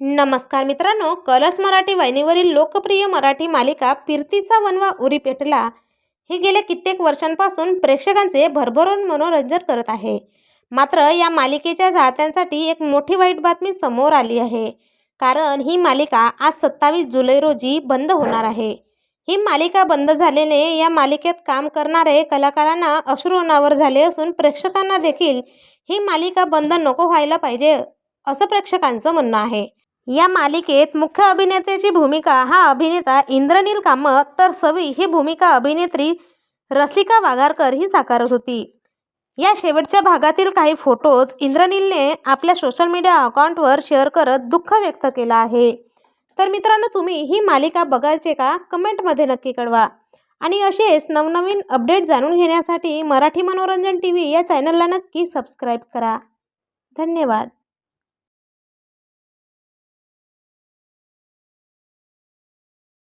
नमस्कार मित्रांनो कलर्स मराठी वाहिनीवरील लोकप्रिय मराठी मालिका फिरतीचा वनवा उरी पेटला. ही गेल्या कित्येक वर्षांपासून प्रेक्षकांचे भरभरून मनोरंजन करत आहे. मात्र या मालिकेच्या चाहत्यांसाठी एक मोठी वाईट बातमी समोर आली आहे. कारण ही मालिका आज सत्तावीस जुलै रोजी बंद होणार आहे. ही मालिका बंद झाल्याने या मालिकेत काम करणारे कलाकारांना अश्रू अनावर झाले असून प्रेक्षकांना देखील ही मालिका बंद नको व्हायला पाहिजे असं प्रेक्षकांचं म्हणणं आहे. या मालिकेत मुख्य अभिनेत्याची भूमिका हा अभिनेता इंद्रनील कामत तर सवी ही भूमिका अभिनेत्री रसिका वाघारकर ही साकारत होती. या शेवटच्या भागातील काही फोटोज इंद्रनीलने आपल्या सोशल मीडिया अकाउंटवर शेअर करत दुःख व्यक्त केलं आहे. तर मित्रांनो तुम्ही ही मालिका बघायचे का? कमेंटमध्ये नक्की कळवा. आणि असेच नवनवीन अपडेट जाणून घेण्यासाठी मराठी मनोरंजन टी व्ही या चॅनलला नक्की सबस्क्राईब करा. धन्यवाद.